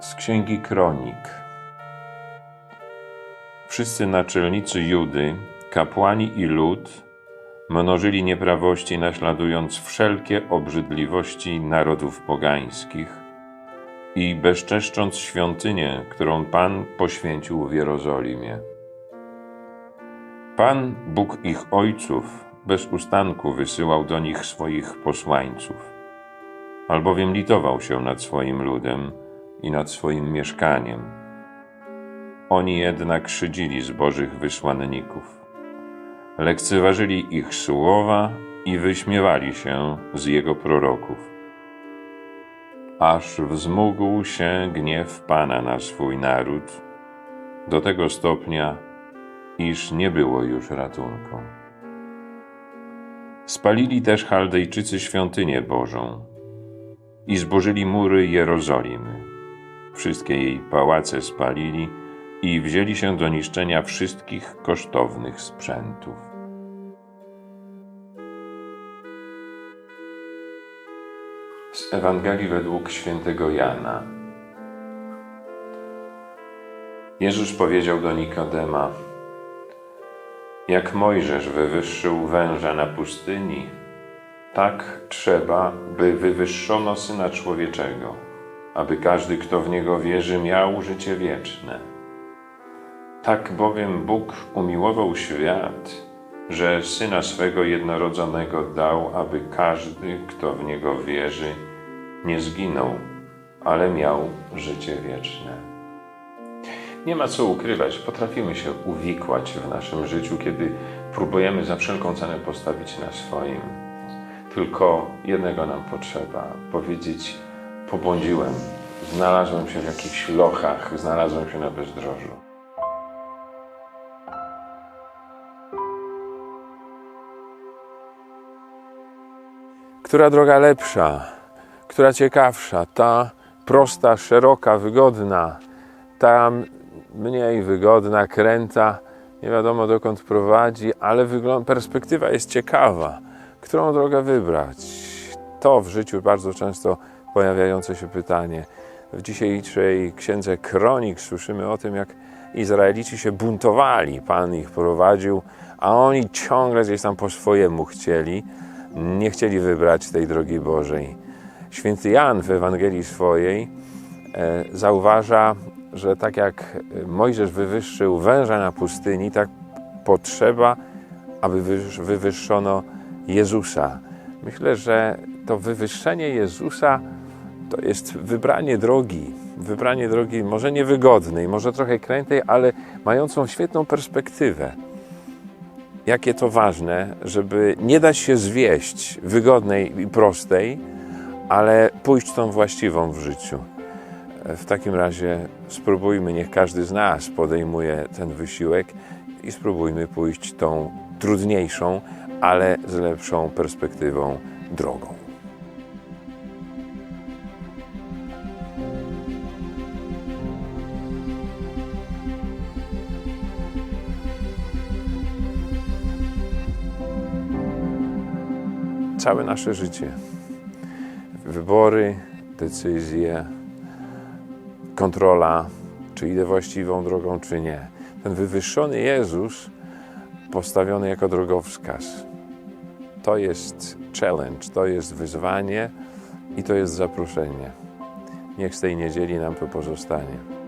Z Księgi Kronik. Wszyscy naczelnicy Judy, kapłani i lud mnożyli nieprawości, naśladując wszelkie obrzydliwości narodów pogańskich i bezczeszcząc świątynię, którą Pan poświęcił w Jerozolimie. Pan, Bóg ich ojców, bez ustanku wysyłał do nich swoich posłańców, albowiem litował się nad swoim ludem i nad swoim mieszkaniem. Oni jednak szydzili z Bożych wysłanników, lekceważyli ich słowa i wyśmiewali się z Jego proroków. Aż wzmógł się gniew Pana na swój naród, do tego stopnia, iż nie było już ratunku. Spalili też Chaldejczycy świątynię Bożą i zburzyli mury Jerozolimy. Wszystkie jej pałace spalili i wzięli się do niszczenia wszystkich kosztownych sprzętów. Z Ewangelii według świętego Jana. Jezus powiedział do Nikodema: Jak Mojżesz wywyższył węża na pustyni, tak trzeba, by wywyższono syna człowieczego, aby każdy, kto w niego wierzy, miał życie wieczne. Tak bowiem Bóg umiłował świat, że syna swego jednorodzonego dał, aby każdy, kto w niego wierzy, nie zginął, ale miał życie wieczne. Nie ma co ukrywać, potrafimy się uwikłać w naszym życiu, kiedy próbujemy za wszelką cenę postawić na swoim. Tylko jednego nam potrzeba. Powiedzieć: Pobłądziłem, znalazłem się w jakichś lochach, znalazłem się na bezdrożu. Która droga lepsza, która ciekawsza, ta prosta, szeroka, wygodna, ta mniej wygodna, kręta, nie wiadomo dokąd prowadzi, ale perspektywa jest ciekawa. Którą drogę wybrać? To w życiu bardzo często pojawiające się pytanie. W dzisiejszej księdze Kronik słyszymy o tym, jak Izraelici się buntowali. Pan ich prowadził, a oni ciągle gdzieś tam po swojemu chcieli. Nie chcieli wybrać tej drogi Bożej. Święty Jan w Ewangelii swojej e, zauważa, że tak jak Mojżesz wywyższył węża na pustyni, tak potrzeba, aby wywyż- wywyższono Jezusa. Myślę, że to wywyższenie Jezusa to jest wybranie drogi. Wybranie drogi może niewygodnej, może trochę krętej, ale mającą świetną perspektywę. Jakie to ważne, żeby nie dać się zwieść wygodnej i prostej, ale pójść tą właściwą w życiu. W takim razie spróbujmy, niech każdy z nas podejmuje ten wysiłek i spróbujmy pójść tą trudniejszą, ale z lepszą perspektywą drogą. Całe nasze życie, wybory, decyzje, kontrola, czy idę właściwą drogą, czy nie. Ten wywyższony Jezus postawiony jako drogowskaz. To jest challenge, to jest wyzwanie i to jest zaproszenie. Niech z tej niedzieli nam to pozostanie.